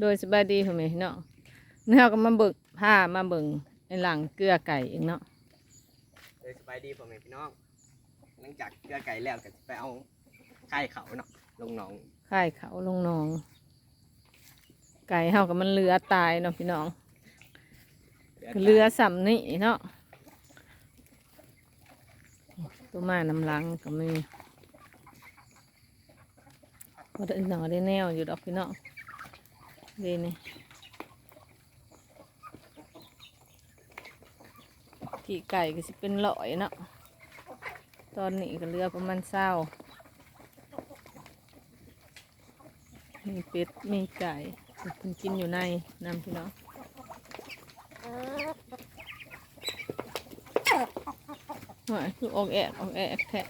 โดยสบายดีพ่อแม่พี่น้องเนื้อก็มาเบิกผ้ามาเบิ่งในหลังเกลือไก่เองเนาะเลยสบายดีพ่อแม่พี่น้องหลังจากเกลือไก่แล้วก็จะไปเอาไข่เขาเนาะลงหนองค่ายเขาลงหนอง ไก่เฮากับมันเรือตายเนาะพี่น้องก็เรือสำนี่เนาะตัวมาน้ำลังก็มีก็ได้หนอได้แนวอยู่ดอกพี่น้อง ดีนี่ขี่ไก่ก็สิเป็นร้อยเนาะตอนนี้ก็เรือประมาณเศร้ามีเป็ด มีไก่เพิ่นกินอยู่ในน้ำพี่น้องหวยคือออกแอกออกแอกแทะ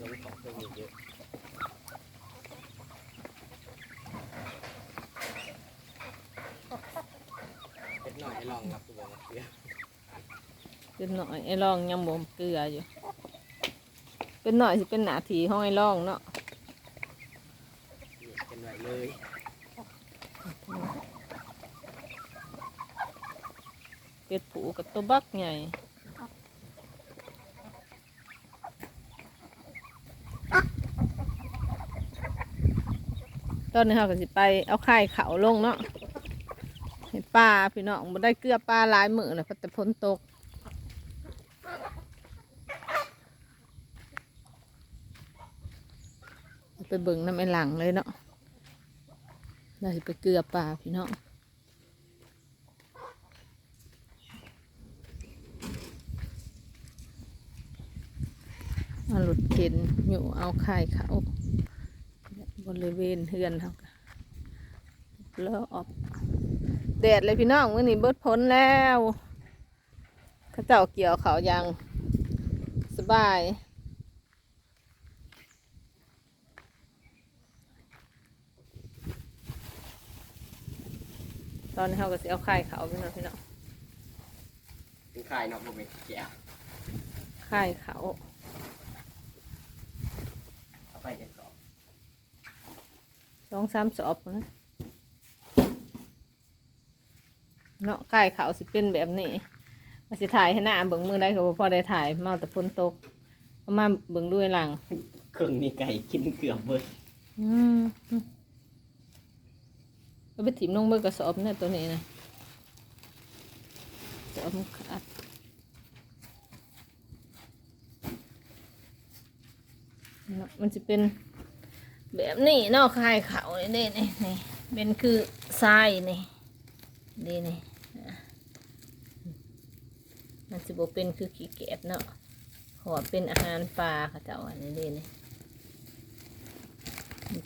ลงของเครื่องอยู่เยอะเป็ดหน่อยให้ล องครับตัวมาเกลือเป็นหน่อยไอ้ร่องยังบ่มเกลืออยู่ เป็นหน่อยสิเป็นหนาทีห้องไอ้ร่องเนาะนี่เป็นไว้เลยเป็ดผูกับตัวบักใหญ่ตอนนี้เราก็สิไปเอาไข่เขาลงเนาะเห็น ปลาพี่น้องบ่ได้เกลือปลาหลายมือเลยพราะแต่ฝนตกไปเบิ่งน้ำไอหลังเลยเนาะเราสิไปเกลือปลาพี่น้องมาหลุดเข็นอยู่เอาไข่เขาบริเวณเฮือนเขาแล้วออก แดดเลยพี่น้องวันนี้เบิดพ้นแล้วเขาเจ้าเกี่ยวเขาอย่างสบาย ตอนนี้เขาก็สิเอาไข่เขาพี่น้องพี่น้องเป็นไข่เนาะพ่อแม่แก้วไข่เขาเอาไปจะกรอบสองสามสอบนะ เนาะไข่เขาสิเป็นแบบนี้มาสิถ่ายให้หน้าเบิ่งมือได้ก็บ่พอได้ถ่ายเมาแต่ฝนตกเอามาเบิ่งด้วยหลังเครื่องนี้ไก่กินเกือบเบิดอืมเอาไปถิ่มลงเบิ่งกระสอบเนี่ยตัวนี้นะสอบมันขาดเนาะมันจะเป็นแบบนี้เนาะคายเขาเนี่ยนี่นี่นี่เป็นคือทรายนี่นี่นี่อะ มันจะบอกเป็นคือขี้แกบเนาะขอเป็นอาหารปลาเขาเจ้าอันนี้นี่นี่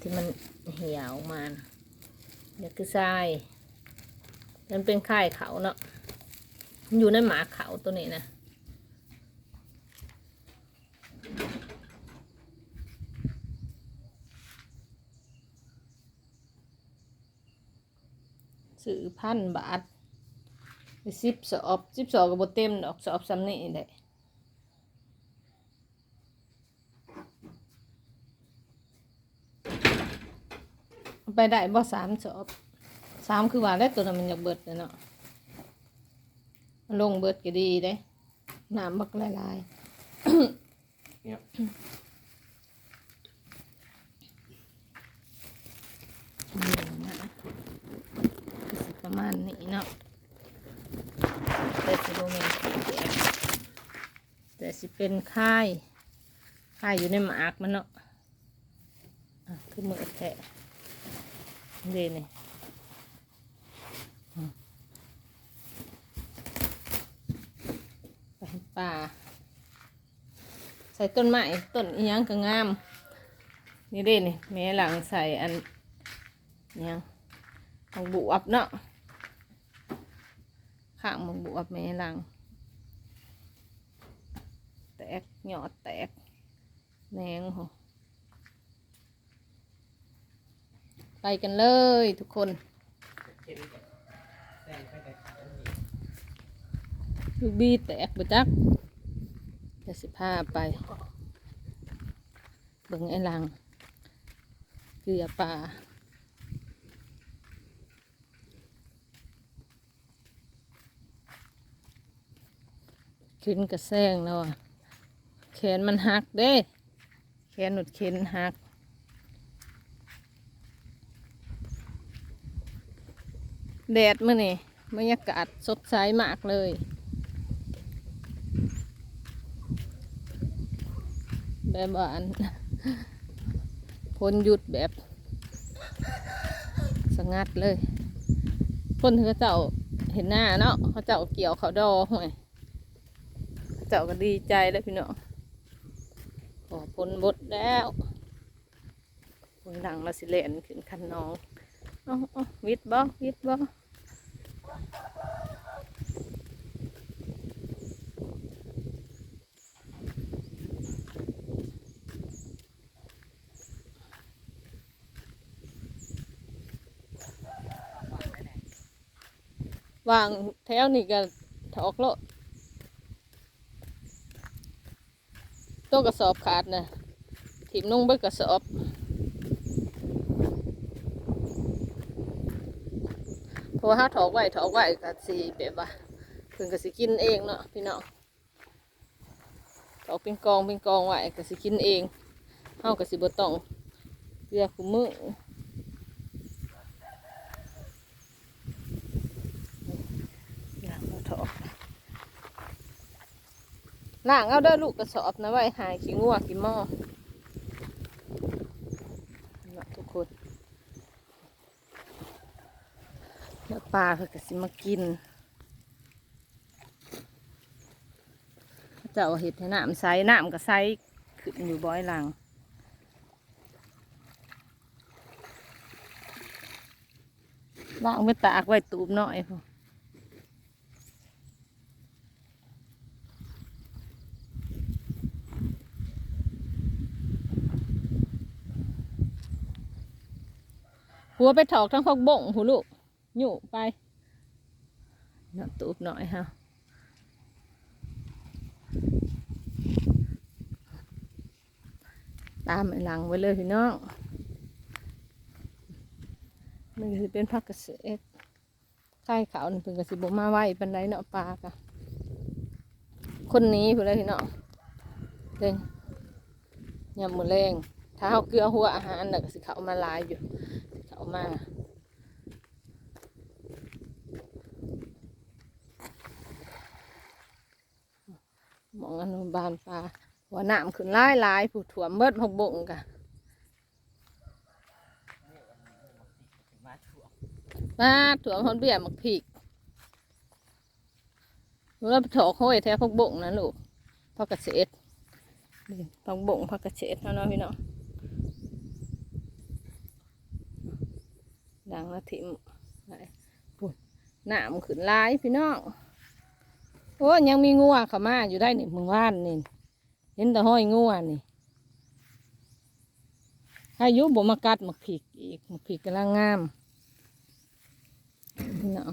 ที่มันเหี่ยวมาเนี่ยคือทรายมันเป็นไข่เขาเนาะมันอยู่ในหมาเขาตัวนี้นะซื้อพันบาท สิบสอบสิบสอบกับบเต็มดอกสอบซ้ำนี่ได้เอาไปได้บ่สามสอบสามคือว่าแล้วตัวนั้นมันอยากเบิดเลยเนาะมันลงเบิดก็ดีเด้น้ำบักละลายเนี่ยนี่นะก็สิประมาณนี้เนาะแต่สิบ่แม่นแต่สิเป็นค่ายค่ายอยู่ในหมากมันเนาะอะคือมือแทะเดนี่ไปป่า ใส่ต้นไม้ต้นอีหยังก็งาม นี่เด้นี่แม่หลังใส่อันอิหยังของบวบเนาะ ข้างมันบวบแม่ลัง แตกหยอดแตกแหนงโหไปกันเลยทุกคนลูกบีแตกไปจักจะสิพาไป เบิ่งไอ้ลัง เกลือป่า ขึ้นกระแซงแล้วอะแขนมันหักเด้ แขนหนุดเข็นหักแดดมื่อนี่บรรยากาศสดใสมากเลย แบบว่าอันพ้นหยุดแบบสงัดเลย คนเขาเจ้าเห็นหน้าเนาะเขาเจ้าเกี่ยวเขาดอห่วย เจ้าก็ดีใจแล้วพี่น้องขอพ้นบดแล้วคนดังเราสิเลนขึ้นคันน้องอาเอวิดบ่วิดบ่วางแถวนี่ก็ถอกโลด ตัวกระสอบขาดนะถีบนุ่งเบิดกระสอบพราะว่าถ้าถอกไว้ถอกไว้ก็สิแบบว่าเพิ่นก็สิกินเองเนาะพี่น้องถอกเป็นกองเป็นกองไว้ก็สิกินเองเฮาก็สิบตองเกลือคุมือล้างเอาถอก ล้างเอาเด้อลูกกระสอบนะไว้หายขี้งัวขี้หม้อนะทุกคนแล้วปลาเขาก็สิมากินเขาเจ้าเห็ดให้น้ำใสน้ำก็ใสขึ้นอยู่บ่อยหลังล่างไปตากไว้ตูบหน่อยพอ หัวไปถอกทั้งพวกบ่งหูลูกอยู่ไปนาะตูบหน่อยฮะตามไอ้หลังไว้เลยพี่น้องมันก็สิเป็นผักเกษตรไข่ขาวนี่เพิ่นก็สิบมาไว้ปันไดเนาะปลากะคนนี้พุ่นเลยพี่น้องเด้งยำมือแรงถ้าเฮาเกลือหัวอาหารน่ะก็สิเขามาลายอยู่ มาหมองอนุบาลปลาหัวหนามขึ้นหลายหลายผู้ถ่วมเบิดพกบงกะมาถั่วมาถ่วมฮอนเบี้ยมักผีกเราไปถอกห้อยแท้พกบงนะลูกพักเกษตรนี่พักบงพักเกษตรเท่านั้นพี่น้อง ดังละทิมไปปุ่นหนามขึ้นหลายพี่น้องโอ้ยยังมีงัวเข้ามาอยู่ได้นี่มึงว่านนี่เห็นแต่ห้อยงัวนี่อายุบ่มากัดหมักผิกอีกหมักผิกกำลังงามนี่เนาะ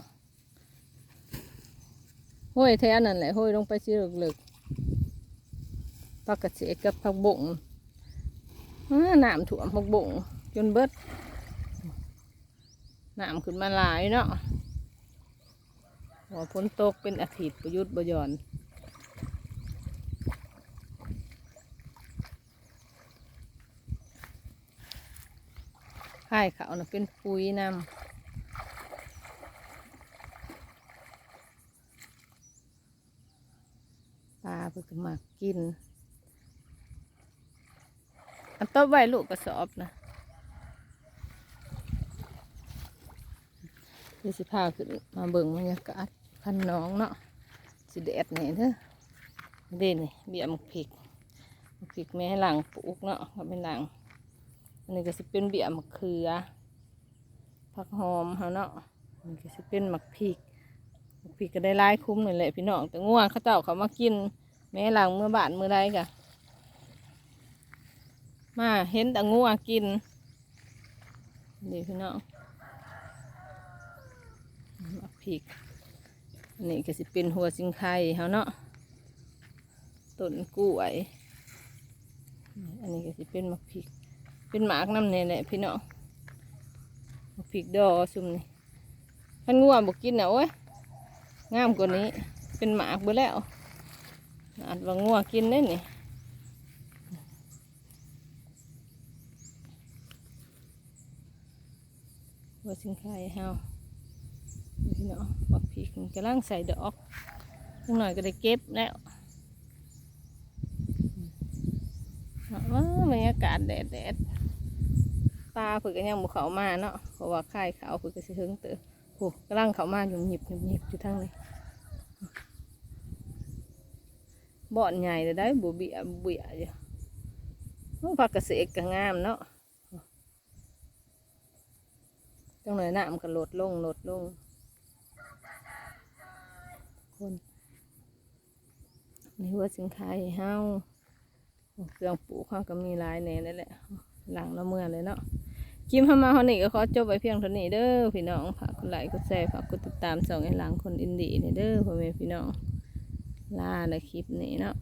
ห้อยแท้นั่นแหละห้อยลงไปสิเลึกๆปักกระเจดกับผักบงอ้าน้ำถ่วมผักบงจนเบิด น้ำขึ้นมาหลายเนาะหัวพ้นตกเป็นอาทิตย์ประยุทธ์บยอนค่ายเขานะเป็นปุ๋ยนำปลาเพิ่งมากิน อันต้นไว้ลูกกระสอบนะ นี่สิพาขึ้นมาเบิ่งบรรยากาศพันน้องเนาะสิแดดนี่เด้อเด่นี่เบี้ยมกพริกพริกแม่ให้หลังปลูกเนาะก็เป็นหลังอันนี้ก็สิเป็นเบี้ยมเขือผักหอมเฮาเนาะอันนี้ก็สิเป็นหมักพริกหมักพริกก็ได้หลายคุ้มหนี่แหละพี่น้องแต่ง่วงเขาเจ้าเขามากิน แม่หลังเมื่อบานเมื่อใดกะมาเห็นแต่ง่วงกินนี่พี่น้อง พริกอันนี้ก็สิเป็นหัวสิงไข่เฮาเนาะต้นกล้วย อันนี้ก็สิเป็นหมักพริก เป็นหมากน้ำเนี่ยแหละพี่เน้องหมักพริกดอซุ่มนี่พันงัวบอกกินนะโอ้ยงามกว่านี้ เป็นหมากไปแล้วอัดว่างัวกินได้นี่ว่าสิงไข่เฮา พี่เนาะบักพริกกำลังใส่ดอกจังหน่อยก็ได้เก็บแล้วเอาว่าบรรยากาศแดดแดดปลาเพิ่นยังบุเขามาเนาะเพราะว่าไข่เขาเพิ่นก็สิเฮิงเตอโอ้กำลังเขามาอยู่หยิบหยิบหยิบอยู่ทางนี้บ่อนใหญ่เลยได้บุเบียบุเบียอยู่โอ้ผักกระเสกก็งามเนาะจังเลยน้ำก็ลดลงลดลง คนนี่ว่าสินค้าให้เฮาเครื่องปลูกเขาก็มีหลายแหน่นั่นแหละหลังละเมื่อเลยเนาะกิมเข้ามาคนนี้ก็ขอจบไปเพียงเท่านี้เด้อพี่น้องฝากกดไลค์กดแชร์ฝากกดติดตามส่องไอ้หลังคนอินดีเนี่เด้อพ่อแม่พี่น้องลาในคลิปนี้เนาะ